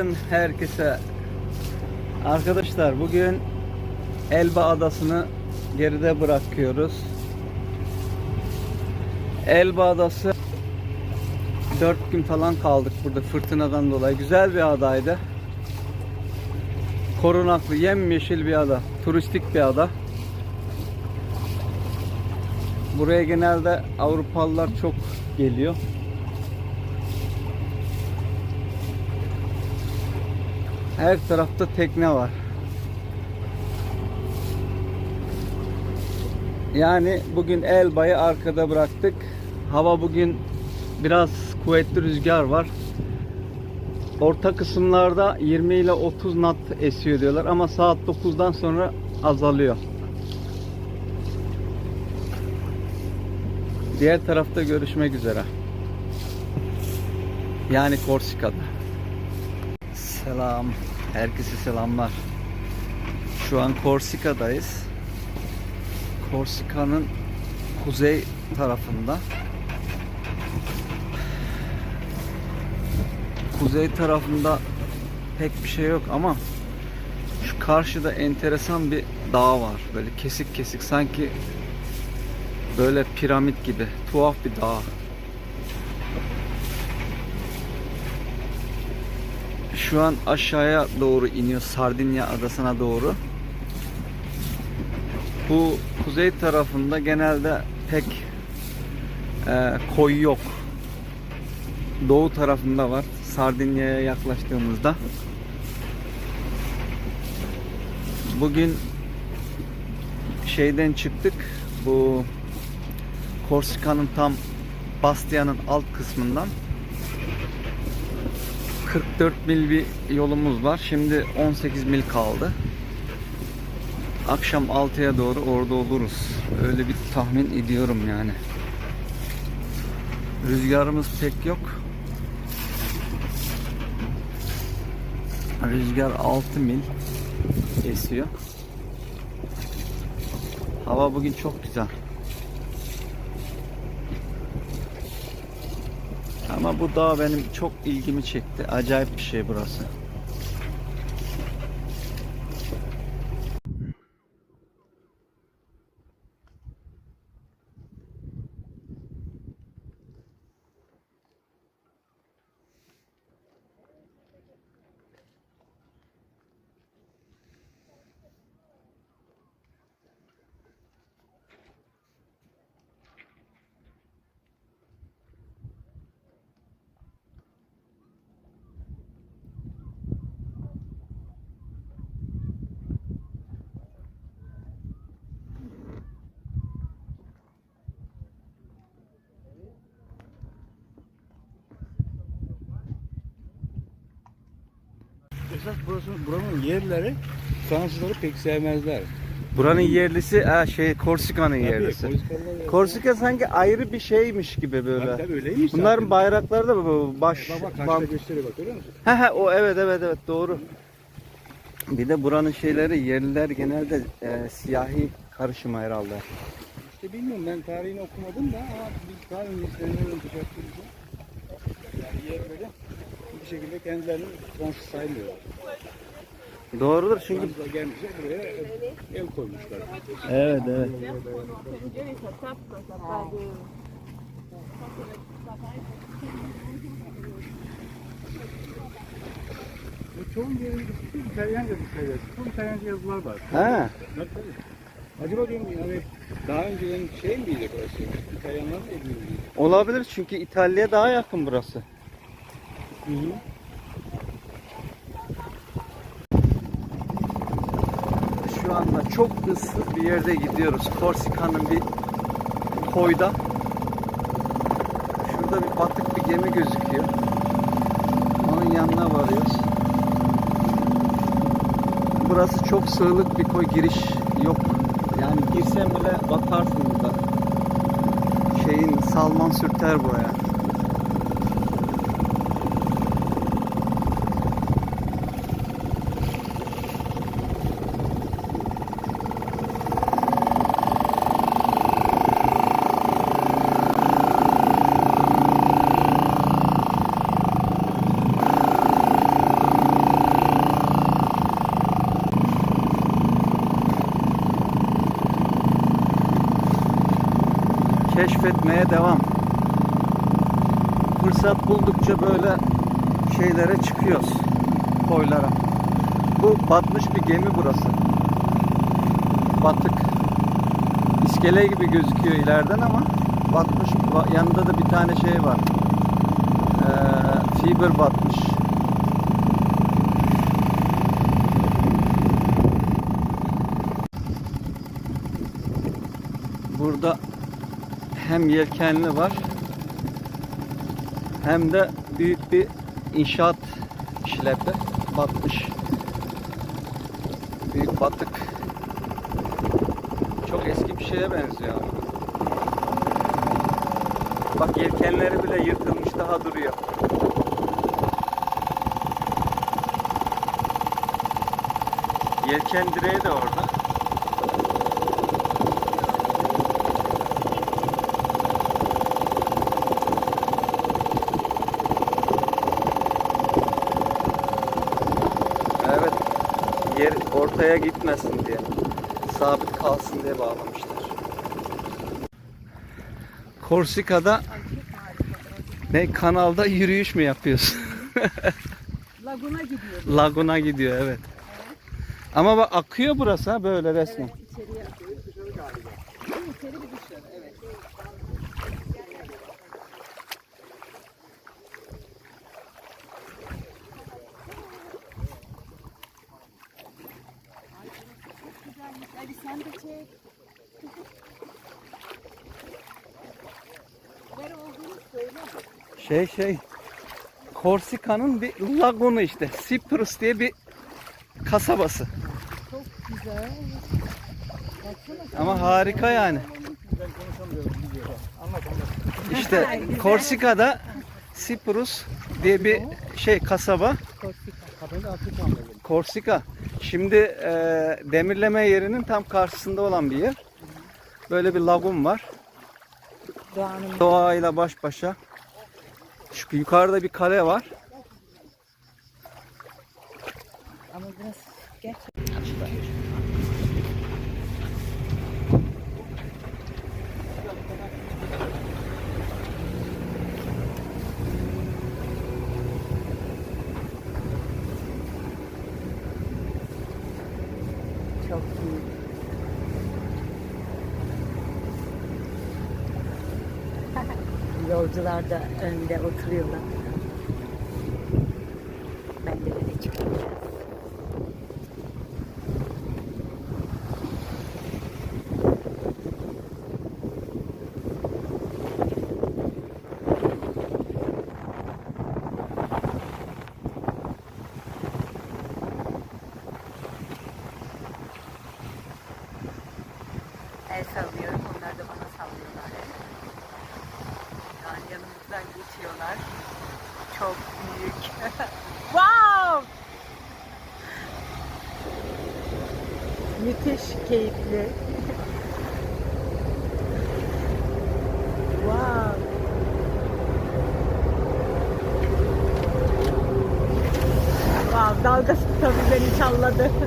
Günaydın herkese. Arkadaşlar bugün Elba Adası'nı geride bırakıyoruz. Elba Adası 4 gün falan kaldık burada fırtınadan dolayı. Güzel bir adaydı. Korunaklı, yemyeşil bir ada. Turistik bir ada. Buraya genelde Avrupalılar çok geliyor. Her tarafta tekne var. Yani bugün Elba'yı arkada bıraktık. Hava bugün biraz kuvvetli rüzgar var. Orta kısımlarda 20 ile 30 knot esiyor diyorlar ama saat 9'dan sonra azalıyor. Diğer tarafta görüşmek üzere. Yani Korsika'da. Selam. Herkese selamlar. Şu an Korsika'dayız. Korsika'nın kuzey tarafında. Kuzey tarafında pek bir şey yok ama şu karşıda enteresan bir dağ var. Böyle kesik kesik sanki böyle piramit gibi tuhaf bir dağ. Şu an aşağıya doğru iniyor Sardinya adasına doğru. Bu kuzey tarafında genelde pek e, koy yok. Doğu tarafında var. Sardinya'ya yaklaştığımızda. Bugün şeyden çıktık. Bu Korsika'nın tam Bastia'nın alt kısmından 44 mil bir yolumuz var. Şimdi 18 mil kaldı. Akşam 6'ya doğru orada oluruz. Öyle bir tahmin ediyorum yani. Rüzgarımız pek yok. Rüzgar 6 mil esiyor. Hava bugün çok güzel. Ama bu dağ benim çok ilgimi çekti. Acayip bir şey burası. Esas burası, buranın yerleri Fransızları pek sevmezler. Buranın yerlisi ha, şey Korsika'nın yerlisi. Korsikanlar- Korsika sanki ayrı bir şeymiş gibi böyle. Tabii, tabii öyleymiş Bunların zaten. bayrakları da bu baş Bak bak karşıda bam- gösteriyor bak görüyor musun? He he o evet evet evet doğru. Bir de buranın şeyleri yerliler genelde e, siyahi karışımı herhalde. İşte bilmiyorum ben tarihini okumadım da ama biz önce seneler önce yaptığımızda yani yerleri bir şekilde kendilerini Fransız saymıyorlar. Doğrudur çünkü Fransızlar gelmişler buraya el koymuşlar. evet evet. Bu çoğu yerinde İtalyanca bir şeyler. Çok İtalyanca yazılar var. Ha. Tabii, tabii. Acaba diyorum yani daha önceden şey miydi burası? İtalyanlar mı ediyordu? Olabilir çünkü İtalya'ya daha yakın burası. Hı hı. Şu anda çok ıssız bir yerde gidiyoruz. Korsika'nın bir koyda. Şurada bir batık bir gemi gözüküyor. Onun yanına varıyoruz. Burası çok sığlık bir koy. Giriş yok. Yani girsen bile batarsın burada. Şeyin Salman sürter buraya. Keşfetmeye devam. Fırsat buldukça böyle şeylere çıkıyoruz. Koylara. Bu batmış bir gemi burası. Batık. İskele gibi gözüküyor ileriden ama batmış. Ba- Yanında da bir tane şey var. Ee, fiber batmış. Burada hem yelkenli var hem de büyük bir inşaat şilepi batmış. Büyük batık. Çok eski bir şeye benziyor. Bak yelkenleri bile yırtılmış daha duruyor. Yelken direği de orada. Evet. Yer ortaya gitmesin diye. Sabit kalsın diye bağlamışlar. Korsika'da ne kanalda yürüyüş mü yapıyorsun? Laguna gidiyor. Laguna gidiyor evet. Ama bak akıyor burası ha böyle resmen. İçeriye Şey şey Korsika'nın bir lagunu işte. Cyprus diye bir kasabası. Çok güzel. Baksana. Ama harika yani. Anlat anlat. İşte Korsika'da Cyprus diye bir şey kasaba. Korsika. Şimdi e, demirleme yerinin tam karşısında olan bir yer. Böyle bir lagun var. Doğayla baş başa. Şu yukarıda bir kale var. ama biraz geç. Çok iyi. Yolcular da önde oturuyorlar. Ben de öyle çıkacağız. El sallıyorum, Yanımızdan geçiyorlar. Çok büyük. wow! Müthiş keyifli. wow! Wow, dalgası tabii beni salladı.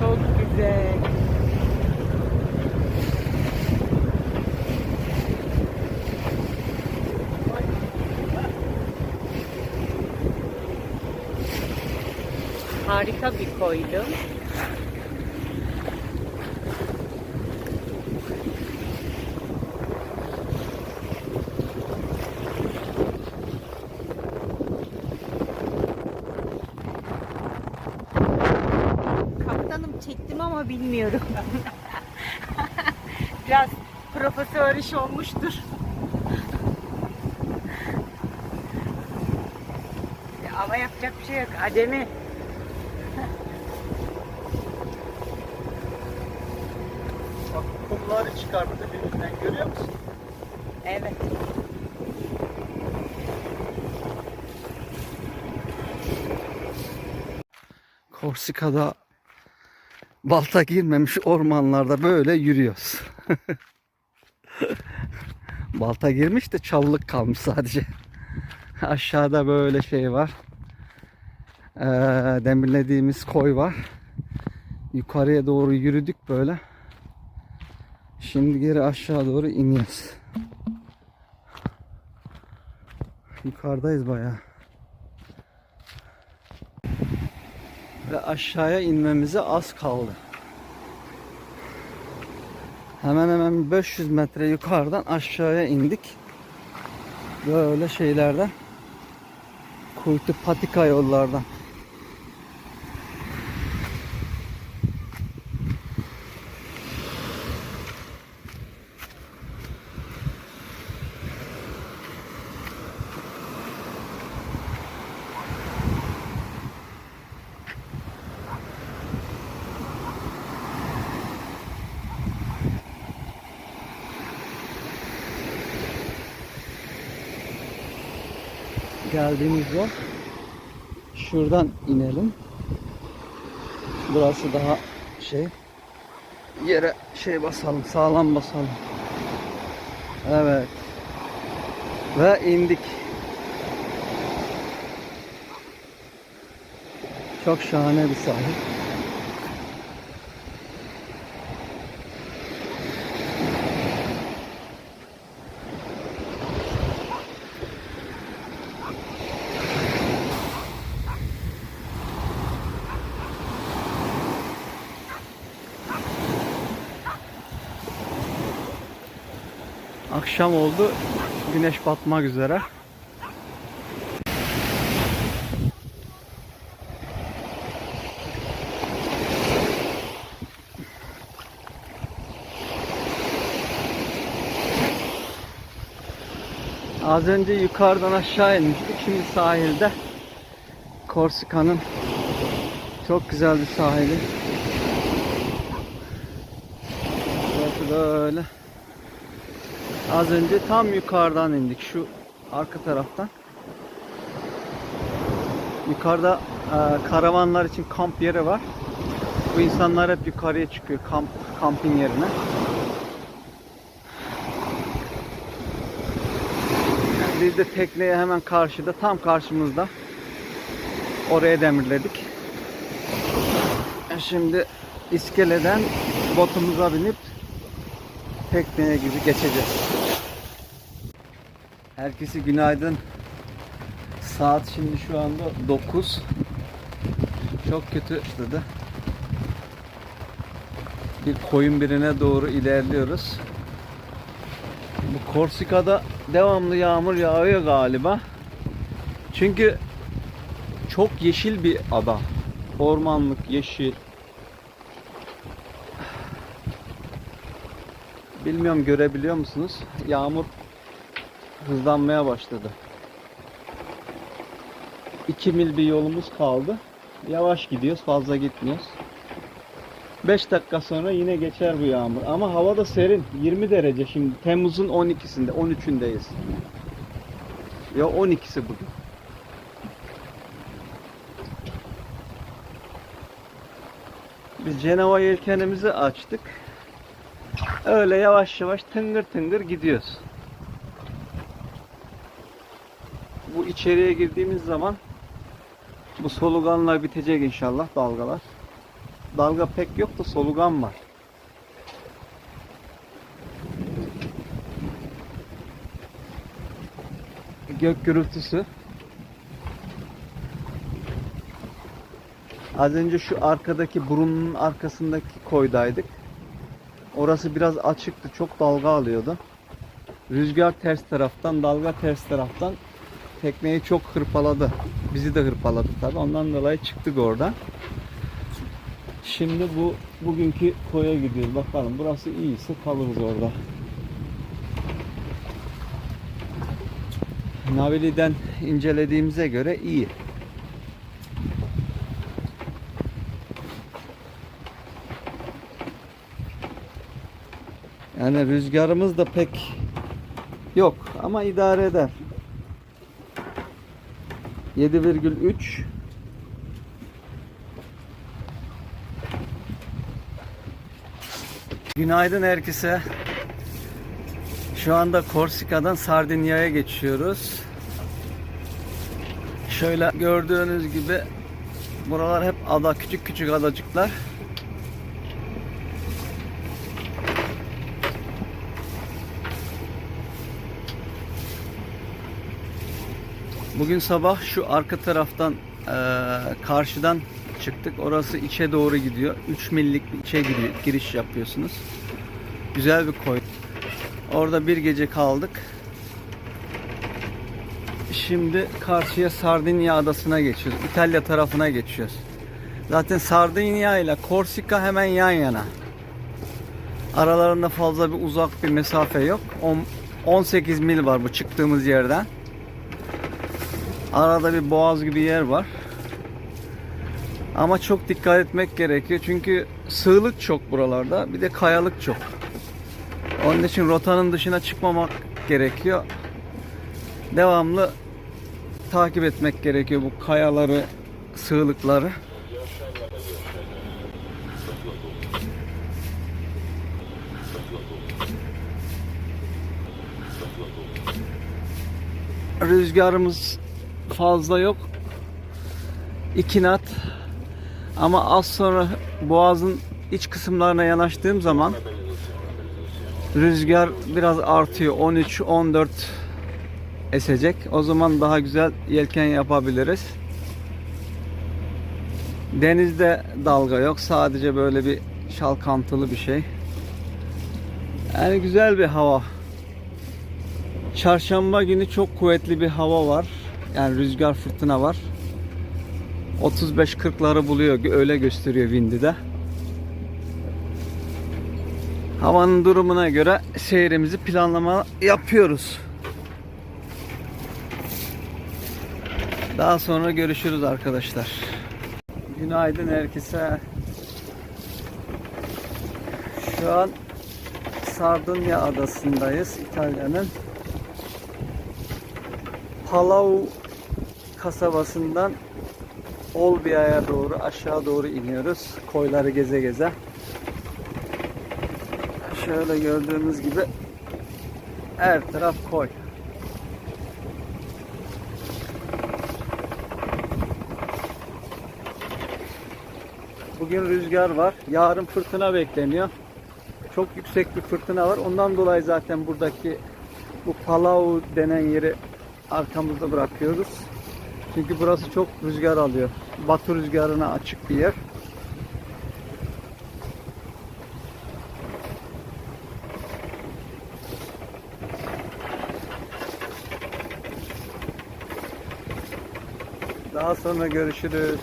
Çok güzel. Harika bir koydu. Kaptanım çektim ama bilmiyorum. Biraz profesör iş olmuştur. ama yapacak bir şey yok. Acemi. Görüyor musun? Evet. Korsika'da balta girmemiş ormanlarda böyle yürüyoruz. balta girmiş de çalılık kalmış sadece. Aşağıda böyle şey var. Ee, demirlediğimiz koy var. Yukarıya doğru yürüdük böyle. Şimdi geri aşağı doğru iniyoruz. Yukarıdayız bayağı. Ve aşağıya inmemize az kaldı. Hemen hemen 500 metre yukarıdan aşağıya indik. Böyle şeylerden. Kuytu patika yollardan. Geldiğimiz yol. Şuradan inelim. Burası daha şey yere şey basalım, sağlam basalım. Evet. Ve indik. Çok şahane bir sahil. Akşam oldu. Güneş batmak üzere. Az önce yukarıdan aşağı inmiştik. Şimdi sahilde Korsika'nın çok güzel bir sahili. Burası böyle. Az önce tam yukarıdan indik şu arka taraftan. Yukarıda e, karavanlar için kamp yeri var. Bu insanlar hep yukarıya çıkıyor kamp kamping yerine. Biz de tekneye hemen karşıda tam karşımızda oraya demirledik. Şimdi iskeleden botumuza binip tekneye gibi geçeceğiz. Herkese günaydın. Saat şimdi şu anda 9. Çok kötü başladı. Bir koyun birine doğru ilerliyoruz. Bu Korsika'da devamlı yağmur yağıyor galiba. Çünkü çok yeşil bir ada. Ormanlık, yeşil. Bilmiyorum görebiliyor musunuz? Yağmur hızlanmaya başladı. 2 mil bir yolumuz kaldı. Yavaş gidiyoruz, fazla gitmiyoruz. 5 dakika sonra yine geçer bu yağmur. Ama hava da serin. 20 derece şimdi. Temmuz'un 12'sinde, 13'ündeyiz. Ya 12'si bugün. Biz Cenova yelkenimizi açtık. Öyle yavaş yavaş tıngır tıngır gidiyoruz. Bu içeriye girdiğimiz zaman bu soluganlar bitecek inşallah dalgalar. Dalga pek yok da solugan var. Gök gürültüsü. Az önce şu arkadaki burunun arkasındaki koydaydık. Orası biraz açıktı. Çok dalga alıyordu. Rüzgar ters taraftan, dalga ters taraftan tekneyi çok hırpaladı. Bizi de hırpaladı tabi. Ondan dolayı çıktık oradan. Şimdi bu bugünkü koya gidiyoruz. Bakalım burası iyiyse kalırız orada. Naveli'den incelediğimize göre iyi. Yani rüzgarımız da pek yok ama idare eder. 7,3 Günaydın herkese. Şu anda Korsika'dan Sardinya'ya geçiyoruz. Şöyle gördüğünüz gibi Buralar hep ada, küçük küçük adacıklar. Bugün sabah şu arka taraftan eee, karşıdan çıktık. Orası içe doğru gidiyor. 3 millik bir içe giriyor, giriş yapıyorsunuz. Güzel bir koy. Orada bir gece kaldık. Şimdi karşıya Sardinya adasına geçiyoruz. İtalya tarafına geçiyoruz. Zaten Sardinya ile Korsika hemen yan yana. Aralarında fazla bir uzak bir mesafe yok. On- 18 mil var bu çıktığımız yerden. Arada bir boğaz gibi yer var. Ama çok dikkat etmek gerekiyor. Çünkü sığlık çok buralarda. Bir de kayalık çok. Onun için rotanın dışına çıkmamak gerekiyor. Devamlı takip etmek gerekiyor bu kayaları, sığlıkları. Rüzgarımız fazla yok. 2 knot. Ama az sonra boğazın iç kısımlarına yanaştığım zaman rüzgar biraz artıyor. 13-14 esecek. O zaman daha güzel yelken yapabiliriz. Denizde dalga yok. Sadece böyle bir şalkantılı bir şey. Yani güzel bir hava. Çarşamba günü çok kuvvetli bir hava var. Yani rüzgar fırtına var. 35-40'ları buluyor. Öyle gösteriyor Windy'de. Havanın durumuna göre seyrimizi planlama yapıyoruz. Daha sonra görüşürüz arkadaşlar. Günaydın herkese. Şu an Sardunya adasındayız. İtalya'nın Palau kasabasından Olbia'ya doğru aşağı doğru iniyoruz. Koyları geze geze. Şöyle gördüğünüz gibi her taraf koy. Bugün rüzgar var. Yarın fırtına bekleniyor. Çok yüksek bir fırtına var. Ondan dolayı zaten buradaki bu Palau denen yeri arkamızda bırakıyoruz. Çünkü burası çok rüzgar alıyor. Batı rüzgarına açık bir yer. Daha sonra görüşürüz.